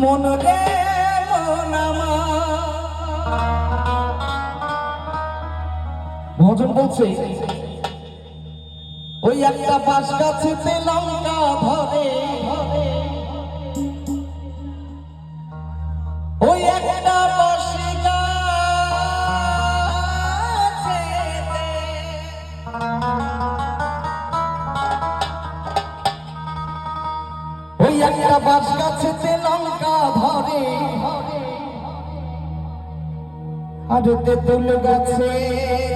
মন রে, মন বলছে, ওই একটা বাস গাছেতে লঙ্কা ধরে ওই একটা বাস ওই একটা বাস ধরে আর তেঁতুল গাছে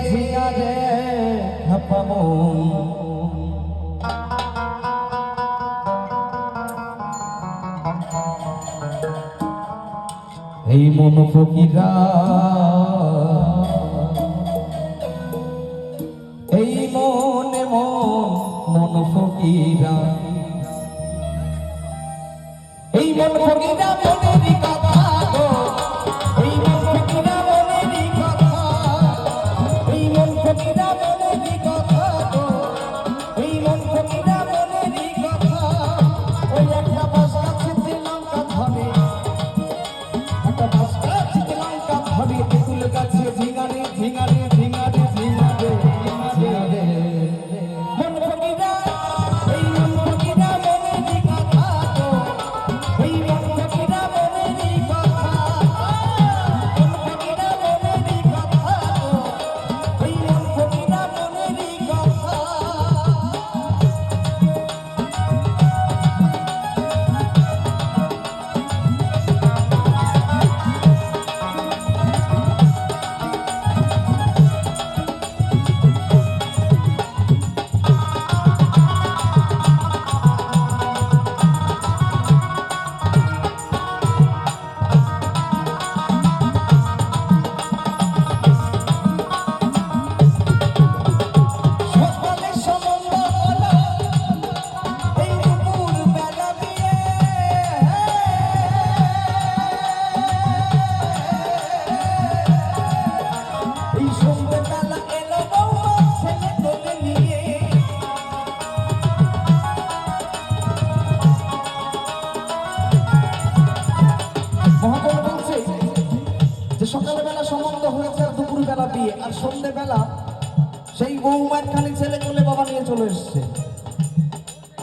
ঝিয়ারে খাপাবো এই মন ফকিরা, এই মনে মন মন ফকিরা। এই মন ফকিরা দুপুর আর সন্ধ্যেবেলা সেই বৌমার খালি ছেলে কোলে বাবা নিয়ে চলে এসছে।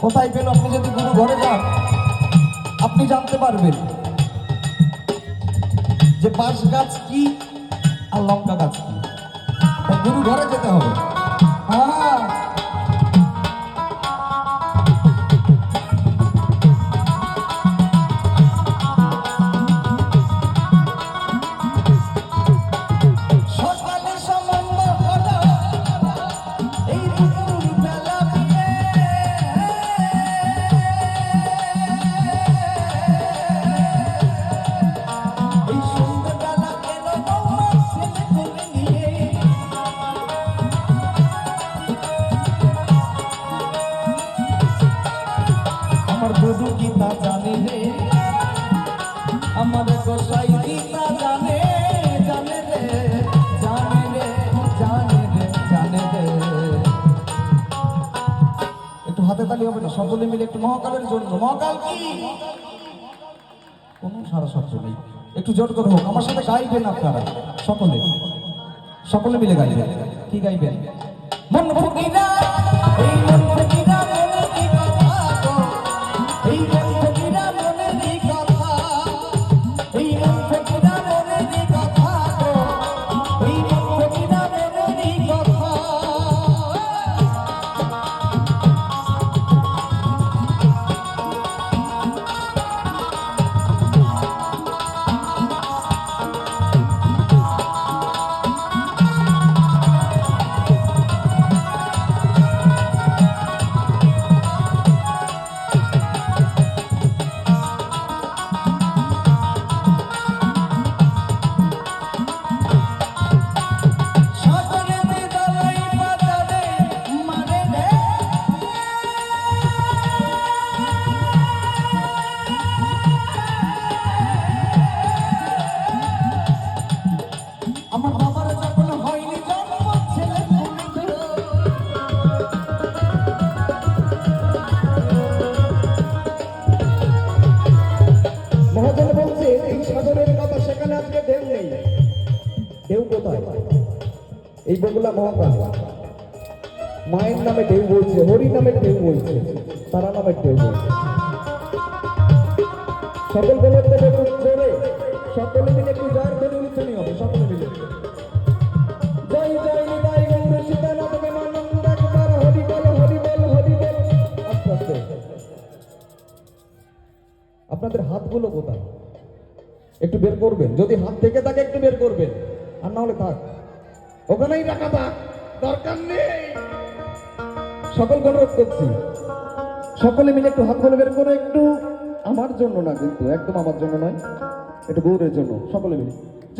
কোথায় পেল? আপনি যদি গুরু ঘরে যান, আপনি জানতে পারবেন যে বাঁশ গাছ কি আর লঙ্কা গাছ কি। গুরু ঘরে যেতে হবে। হ্যাঁ একটু হাতে তালি হবে না সকলে মিলে একটু মহাকালের জন্য। মহাকাল কি? কোনো সারা শব্দ নেই। একটু জোর করে হোক, আমার সাথে গাইবেন আপনারা সকলে। সকলে মিলে গাইবেন। কি গাইবেন? মন ফকিরা এই মন কোথায়? এই বগুলা মায়ের নামে ঢেউ বলছে হরি নামে ঢেউ বলছে, তারা নামে ঢেউ বলছে। সকল সকলে মিলে একটু জয়ের ধ্বনি উচ্চারণ হবে, সকলে মিলে। জয় জয় গৌর সীতানাথ প্রেমানন্দ একবার হরি বল হরি বল হরি বল। আস্তে আস্তে। আপনাদের হাতগুলো কোথায়? একটু বের করবেন। যদি হাত থেকে থাকে, একটু বের করবেন। আর না হলে থাক। ওখানেই রাখা থাক। দরকার নেই। সকল অনুরোধ করছি। সকলে মিলে একটু হাত বলে বের করে একটু আমার জন্য না, কিন্তু একদম আমার জন্য নয়, একটু গৌরের জন্য, সকলে মিলে।